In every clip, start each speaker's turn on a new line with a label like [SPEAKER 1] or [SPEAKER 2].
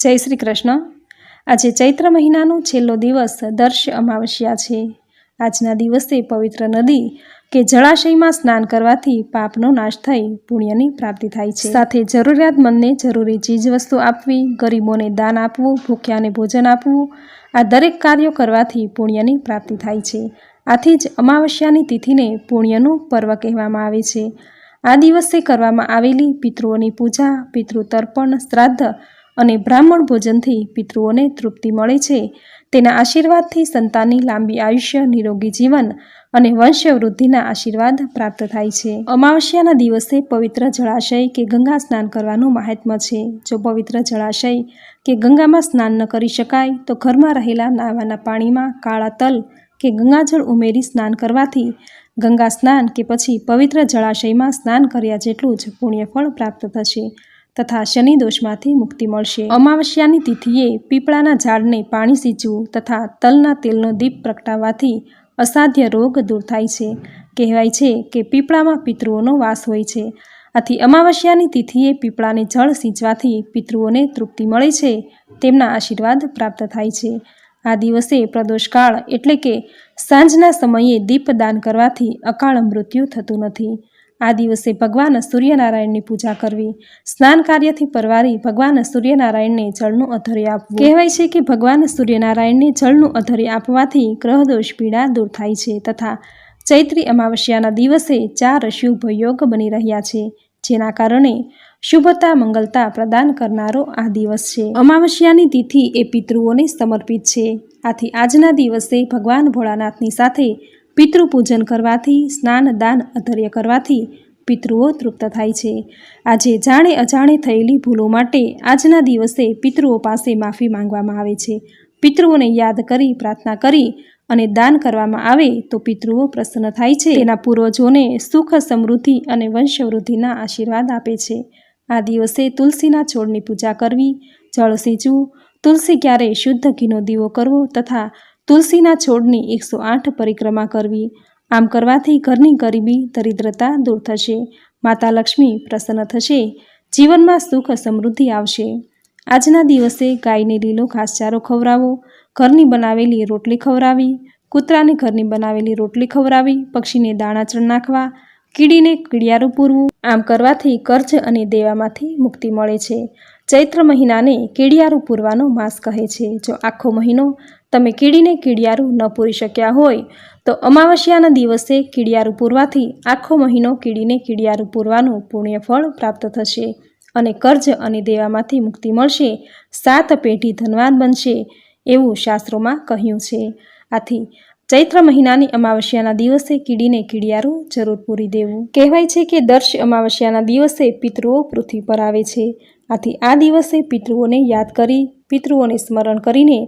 [SPEAKER 1] જય શ્રી કૃષ્ણ. આજે ચૈત્ર મહિનાનો છેલ્લો દિવસ દર્શ અમાવસ્યા છે. આજના દિવસે પવિત્ર નદી કે જળાશયમાં સ્નાન કરવાથી પાપનો નાશ થઈ પુણ્યની પ્રાપ્તિ થાય છે. સાથે જરૂરિયાતમંદને જરૂરી ચીજવસ્તુ આપવી, ગરીબોને દાન આપવું, ભૂખ્યાને ભોજન આપવું, આ દરેક કાર્યો કરવાથી પુણ્યની પ્રાપ્તિ થાય છે. આથી જ અમાવસ્યાની તિથિને પુણ્યનું પર્વ કહેવામાં આવે છે. આ દિવસે કરવામાં આવેલી પિતૃઓની પૂજા પિતૃ તર્પણ શ્રાદ્ધ અને બ્રાહ્મણ ભોજનથી પિતૃઓને તૃપ્તિ મળે છે. તેના આશીર્વાદથી સંતાનની લાંબી આયુષ્ય, નિરોગી જીવન અને વંશવૃદ્ધિના આશીર્વાદ પ્રાપ્ત થાય છે. અમાવસ્યાના દિવસે પવિત્ર જળાશય કે ગંગા સ્નાન કરવાનું મહાત્મ્ય છે. જો પવિત્ર જળાશય કે ગંગામાં સ્નાન ન કરી શકાય, તો ઘરમાં રહેલા નાવાના પાણીમાં કાળા તલ કે ગંગાજળ ઉમેરી સ્નાન કરવાથી ગંગા સ્નાન કે પછી પવિત્ર જળાશયમાં સ્નાન કર્યા જેટલું જ પુણ્યફળ પ્રાપ્ત થશે. તથા શનિ દોષમાંથી મુક્તિ મળશે. અમાવસ્યાની તિથિએ પીપળાના ઝાડને પાણી સીંચવું તથા તલના તેલનો દીપ પ્રગટાવવાથી અસાધ્ય રોગ દૂર થાય છે. કહેવાય છે કે પીપળામાં પિતૃઓનો વાસ હોય છે. આથી અમાવસ્યાની તિથિએ પીપળાને જળ સિંચવાથી પિતૃઓને તૃપ્તિ મળે છે, તેમના આશીર્વાદ પ્રાપ્ત થાય છે. આ દિવસે પ્રદોષકાળ એટલે કે સાંજના સમયે દીપદાન કરવાથી અકાળ મૃત્યુ થતું નથી. આ દિવસે ભગવાન સૂર્યનારાયણની પૂજા કરવી. સ્નાન કાર્યથી પરવારી ભગવાન સૂર્યનારાયણને જળનું અધર્ય આપવું. કહેવાય છે કે ભગવાન સૂર્યનારાયણને જળનું અધર્ય આપવાથી ગ્રહદોષ પીડા દૂર થાય છે તથા ચૈત્રી અમાવસ્યાના દિવસે ચાર શુભ યોગ બની રહ્યા છે, જેના કારણે શુભતા મંગલતા પ્રદાન કરનારો આ દિવસ છે. અમાવસ્યાની તિથિ એ પિતૃઓને સમર્પિત છે. આથી આજના દિવસે ભગવાન ભોળાનાથની સાથે પિતૃ પૂજન કરવાથી, સ્નાન દાન અધર્ય કરવાથી પિતૃઓ તૃપ્ત થાય છે. આજે જાણે અજાણે થયેલી ભૂલો માટે આજના દિવસે પિતૃઓ પાસે માફી માંગવામાં આવે છે. પિતૃઓને યાદ કરી, પ્રાર્થના કરી અને દાન કરવામાં આવે તો પિતૃઓ પ્રસન્ન થાય છે. તેના પૂર્વજોને સુખ, સમૃદ્ધિ અને વંશવૃદ્ધિના આશીર્વાદ આપે છે. આ દિવસે તુલસીના છોડની પૂજા કરવી, જળ સીંચવું, તુલસી ક્યારે શુદ્ધ ઘીનો દીવો કરવો તથા તુલસીના છોડની એકસો આઠ પરિક્રમા કરવી. આમ કરવાથી ઘરની ગરીબી, દરિદ્રતા દૂર થશે. માતા લક્ષ્મી પ્રસન્ન થશે. જીવનમાં સુખ સમૃદ્ધિ આવશે. આજના દિવસે ગાયને લીલો ઘાસચારો ખવડાવો. ઘરની બનાવેલી રોટલી ખવડાવી. કૂતરાને ઘરની બનાવેલી રોટલી ખવડાવી. પક્ષીને દાણા ચણ નાખવા. કીડીને કીડિયારું પૂરવું. આમ કરવાથી કર્જ અને દેવામાંથી મુક્તિ મળે છે. ચૈત્ર મહિનાને કીડિયારું પૂરવાનો માસ કહે છે. જો આખો મહિનો તમે કીડીને કીડિયારું ન પૂરી શક્યા હોય, તો અમાવસ્યાના દિવસે કીડિયારું પૂરવાથી આખો મહિનો કીડીને કીડિયારું પૂરવાનું પુણ્યફળ પ્રાપ્ત થશે અને કર્જ અને દેવામાંથી મુક્તિ મળશે. સાત પેઢી ધનવાન બનશે એવું શાસ્ત્રોમાં કહ્યું છે. આથી ચૈત્ર મહિનાની અમાવસ્યાના દિવસે કીડીને કીડિયારું જરૂર પૂરી દેવું. કહેવાય છે કે દર્શ અમાવસ્યાના દિવસે પિતૃઓ પૃથ્વી પર આવે છે. આથી આ દિવસે પિતૃઓને યાદ કરી, પિતૃઓને સ્મરણ કરીને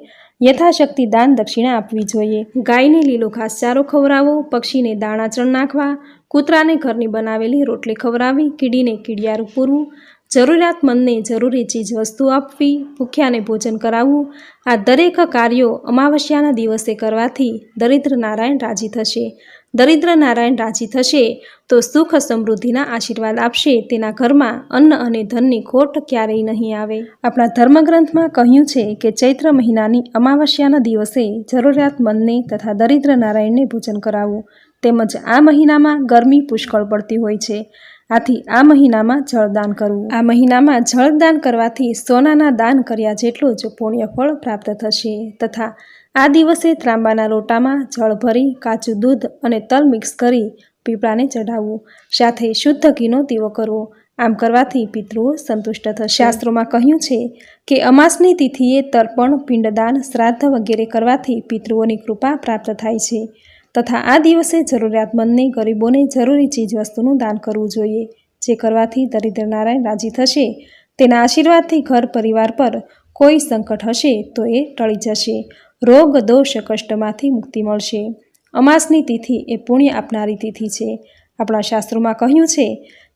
[SPEAKER 1] યથાશક્તિ દાન દક્ષિણા આપવી જોઈએ. ગાયને લીલો ઘાસચારો ખવડાવો, પક્ષીને દાણા ચણ નાખવા, કૂતરાને ઘરની બનાવેલી રોટલી ખવડાવી, કીડીને કીડિયારું પૂરવું જરૂરિયાતમંદને જરૂરી ચીજ વસ્તુ આપવી, ભૂખ્યાને ભોજન કરાવવું, આ દરેક કાર્યો અમાવસ્યાના દિવસે કરવાથી દરિદ્ર નારાયણ રાજી થશે. દરિદ્ર નારાયણ રાજી થશે તો સુખ સમૃદ્ધિના આશીર્વાદ આપશે. તેના ઘરમાં અન્ન અને ધનની ખોટ ક્યારેય નહીં આવે. આપણા ધર્મગ્રંથમાં કહ્યું છે કે ચૈત્ર મહિનાની અમાવસ્યાના દિવસે જરૂરિયાતમંદને તથા દરિદ્ર નારાયણને ભોજન કરાવવું. તેમજ આ મહિનામાં ગરમી પુષ્કળ પડતી હોય છે. આથી આ મહિનામાં જળદાન કરવું. આ મહિનામાં જળદાન કરવાથી સોનાના દાન કર્યા જેટલું જ પુણ્યફળ પ્રાપ્ત થશે. તથા આ દિવસે ત્રાંબાના લોટામાં જળ ભરી, કાચું દૂધ અને તલ મિક્સ કરી પીપળાને ચઢાવવું. સાથે શુદ્ધ ઘીનો દીવો કરવો. આમ કરવાથી પિતૃઓ સંતુષ્ટ થશે. શાસ્ત્રોમાં કહ્યું છે કે અમાસની તિથિએ તર્પણ, પિંડદાન, શ્રાદ્ધ વગેરે કરવાથી પિતૃઓની કૃપા પ્રાપ્ત થાય છે. તથા આ દિવસે જરૂરિયાતમંદને ગરીબોને જરૂરી ચીજવસ્તુનું દાન કરવું જોઈએ, જે કરવાથી દરિદ્ર નારાયણ રાજી થશે. તેના આશીર્વાદથી ઘર પરિવાર પર કોઈ સંકટ હશે તો એ ટળી જશે. રોગ, દોષ, કષ્ટમાંથી મુક્તિ મળશે. અમાસની તિથિ એ પુણ્ય આપનારી તિથિ છે. આપણા શાસ્ત્રોમાં કહ્યું છે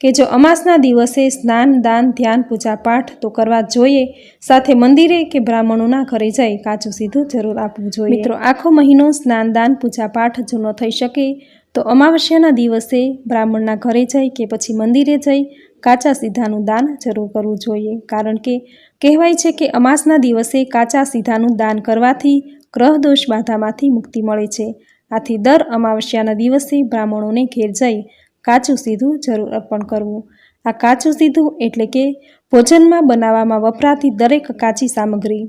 [SPEAKER 1] કે જો અમાસના દિવસે સ્નાન, દાન, ધ્યાન, પૂજા, પાઠ તો કરવા જોઈએ. સાથે મંદિરે કે બ્રાહ્મણોના ઘરે જઈ કાચું સીધું જરૂર આપવું જોઈએ. મિત્રો, આખો મહિનો સ્નાન, દાન, પૂજા, પાઠ જો ન થઈ શકે, તો અમાવસ્યાના દિવસે બ્રાહ્મણના ઘરે જઈ કે પછી મંદિરે જઈ કાચા સીધાનું દાન જરૂર કરવું જોઈએ. કારણ કે કહેવાય છે કે અમાસના દિવસે કાચા સીધાનું દાન કરવાથી ગ્રહ દોષ બાધામાંથી મુક્તિ મળે છે. આથી દર અમાવસ્યાના દિવસે બ્રાહ્મણોને ઘેર જઈ કાચું સીધું જરૂર અર્પણ કરવું. આ કાચું સીધું એટલે કે ભોજનમાં બનાવવામાં વપરાતી દરેક કાચી સામગ્રી,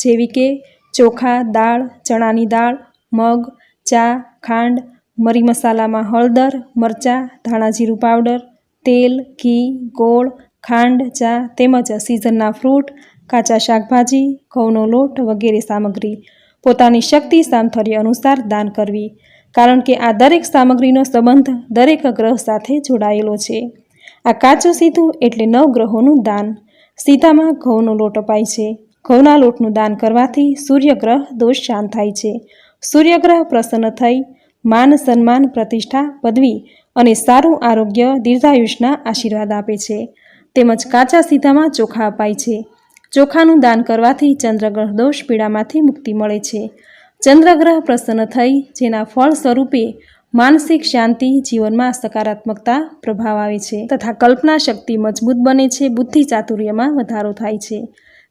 [SPEAKER 1] જેવી કે ચોખા, દાળ, ચણાની દાળ, મગ, ચા, ખાંડ, મરી મસાલામાં હળદર, મરચાં, ધાણાજીરું પાવડર, તેલ, ઘી, ગોળ, ખાંડ, ચા તેમજ સિઝનના ફ્રૂટ કાચા શાકભાજી, ઘઉંનો લોટ વગેરે સામગ્રી પોતાની શક્તિ સામથર્ય અનુસાર દાન કરવી, કારણ કે આ દરેક સામગ્રીનો સંબંધ દરેક ગ્રહ સાથે જોડાયેલો છે. આ કાચું સીધું એટલે નવ ગ્રહોનું દાન. સીતામાં ઘઉંનો લોટ અપાય છે. ઘઉંના લોટનું દાન કરવાથી સૂર્યગ્રહ દોષ શાંત થાય છે. સૂર્યગ્રહ પ્રસન્ન થઈ, માન સન્માન પ્રતિષ્ઠા પદવી અને સારું આરોગ્ય દીર્ઘાયુષના આશીર્વાદ આપે છે. તેમજ કાચા સીધામાં ચોખા અપાય છે. ચોખાનું દાન કરવાથી ચંદ્રગ્રહ દોષ પીડામાંથી મુક્તિ મળે છે. ચંદ્રગ્રહ પ્રસન્ન થઈ, જેના ફળ સ્વરૂપે માનસિક શાંતિ, જીવનમાં સકારાત્મકતા પ્રભાવ આવે છે તથા કલ્પના શક્તિ મજબૂત બને છે, બુદ્ધિ ચાતુર્યમાં વધારો થાય છે.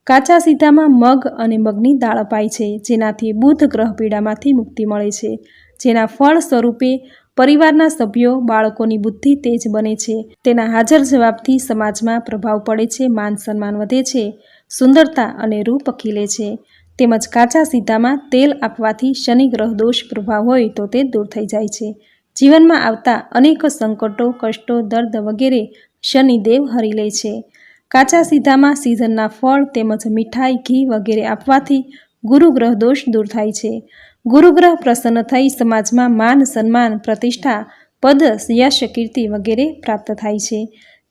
[SPEAKER 1] કાચા સીધામાં મગ અને મગની દાળ અપાય છે, જેનાથી બુધ ગ્રહ પીડામાંથી મુક્તિ મળે છે, જેના ફળ સ્વરૂપે પરિવારના સભ્યો, બાળકોની બુદ્ધિ તેજ બને છે. તેના હાજર જવાબથી સમાજમાં પ્રભાવ પડે છે, માન સન્માન વધે છે સુંદરતા અને રૂપ ખીલે છે. તેમજ કાચા સીધામાં તેલ આપવાથી શનિ ગ્રહ દોષ પ્રભાવ હોય તો તે દૂર થઈ જાય છે. જીવનમાં આવતા અનેક સંકટો, કષ્ટો, દર્દ વગેરે શનિદેવ હરી લે છે. કાચા સીધામાં સીઝનના ફળ તેમજ મીઠાઈ, ઘી વગેરે આપવાથી ગુરુ ગ્રહ દોષ દૂર થાય છે. ગુરુગ્રહ પ્રસન્ન થઈ સમાજમાં માન સન્માન, પ્રતિષ્ઠા, પદ, યશ, કીર્તિ વગેરે પ્રાપ્ત થાય છે.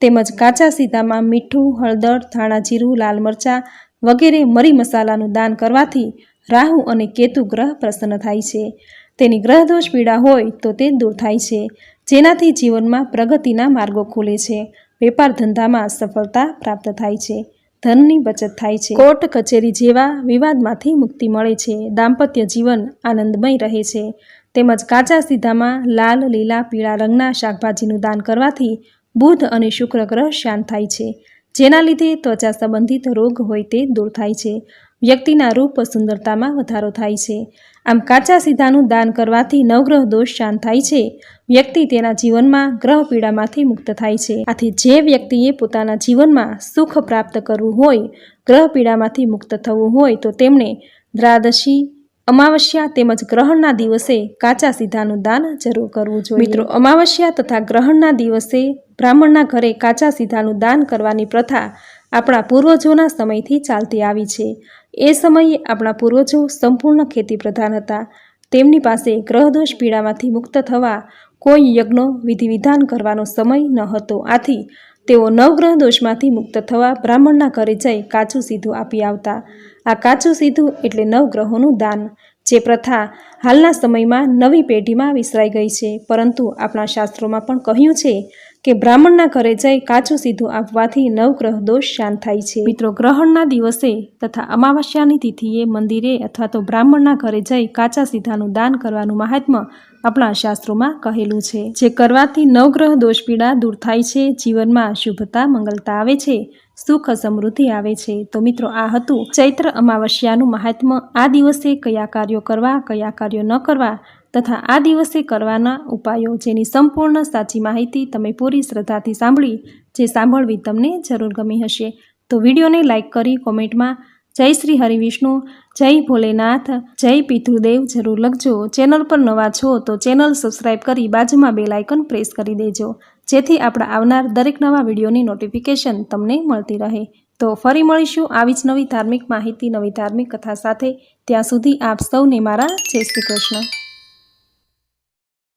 [SPEAKER 1] તેમજ કાચા સીધામાં મીઠું, હળદર, ધાણા જીરું, લાલ મરચાં વગેરે મરી મસાલાનું દાન કરવાથી રાહુ અને કેતુ ગ્રહ પ્રસન્ન થાય છે. તેની ગ્રહદોષ પીડા હોય તો તે દૂર થાય છે, જેનાથી જીવનમાં પ્રગતિના માર્ગો ખુલે છે. વેપાર ધંધામાં સફળતા પ્રાપ્ત થાય છે, ધનની બચત થાય છે. કોર્ટ કચેરી જેવા વિવાદમાંથી મુક્તિ મળે છે, દાંપત્ય જીવન આનંદમય રહે છે. તેમજ કાચા સીધામાં લાલ, લીલા, પીળા રંગના શાકભાજીનું દાન કરવાથી બુધ અને શુક્ર ગ્રહ શાંત થાય છે. જેના લીધે ત્વચા સંબંધિત રોગ હોય તે દૂર થાય છે. વ્યક્તિના રૂપ સુંદરતામાં વધારો થાય છે. આમ કાચા સીધાનું દાન કરવાથી નવગ્રહ દોષ શાંત થાય છે. વ્યક્તિ તેના જીવનમાં ગ્રહ પીડામાંથી મુક્ત થાય છે. આથી જે વ્યક્તિએ પોતાના જીવનમાં સુખ પ્રાપ્ત કરવું હોય, ગ્રહ પીડામાંથી મુક્ત થવું હોય, તો તેમણે દ્રાદશી અમાવસ્યા તેમજ ગ્રહણના દિવસે કાચા સીધાનું દાન જરૂર કરવું જોઈએ. મિત્રો, અમાવસ્યા તથા ગ્રહણના દિવસે બ્રાહ્મણના ઘરે કાચા સીધાનું દાન કરવાની પ્રથા આપણા પૂર્વજોના સમયથી ચાલતી આવી છે. એ સમયે આપણા પૂર્વજો સંપૂર્ણ ખેતી પ્રધાન હતા. તેમની પાસે ગ્રહદોષ પીડામાંથી મુક્ત થવા કોઈ યજ્ઞો વિધિ વિધાન કરવાનો સમય ન હતો. આથી તેઓ નવગ્રહ દોષમાંથી મુક્ત થવા બ્રાહ્મણના ઘરે જઈ કાચું સીધું આપી આવતા. આ કાચું સીધું એટલે નવગ્રહોનું દાન, જે પ્રથા હાલના સમયમાં નવી પેઢીમાં વિસરાઈ ગઈ છે. પરંતુ આપણા શાસ્ત્રોમાં પણ કહ્યું છે કે બ્રાહ્મણના ઘરે જઈ કાચું સીધું આપવાથી નવગ્રહ દોષ શાંત થાય છે. મિત્રો, ગ્રહણના દિવસે તથા અમાવસ્યાની તિથિએ મંદિરે અથવા તો બ્રાહ્મણના ઘરે જઈ કાચા સીધાનું દાન કરવાનું મહાત્મ્ય આપણા શાસ્ત્રોમાં કહેલું છે, જે કરવાથી નવગ્રહ દોષ પીડા દૂર થાય છે, જીવનમાં શુભતા મંગલતા આવે છે, સુખ સમૃદ્ધિ આવે છે. તો મિત્રો, આ હતું ચૈત્ર અમાવસ્યાનું મહાત્મ્ય આ દિવસે કયા કાર્યો કરવા, કયા કાર્યો ન કરવા તથા આ દિવસે કરવાના ઉપાયો જેની સંપૂર્ણ સાચી માહિતી તમે પૂરી શ્રદ્ધાથી સાંભળી, જે સાંભળવી તમને જરૂર ગમી હશે. તો વિડીયોને લાઇક કરી કોમેન્ટમાં જય શ્રી હરિવિષ્ણુ, જય ભોલેનાથ, જય પિતૃદેવ, જરૂર લખજો. ચેનલ પર નવા છો તો ચેનલ સબસ્ક્રાઈબ કરી બાજુમાં બેલ આઇકન પ્રેસ કરી દેજો. જેથી આપણા આવનાર દરેક નવા વિડીયોની નોટિફિકેશન તમને મળતી રહે. તો ફરી મળીશું આવી જ નવી ધાર્મિક માહિતી, નવી ધાર્મિક કથા સાથે. ત્યાં સુધી આપ સૌને મારા જય શ્રી કૃષ્ણ.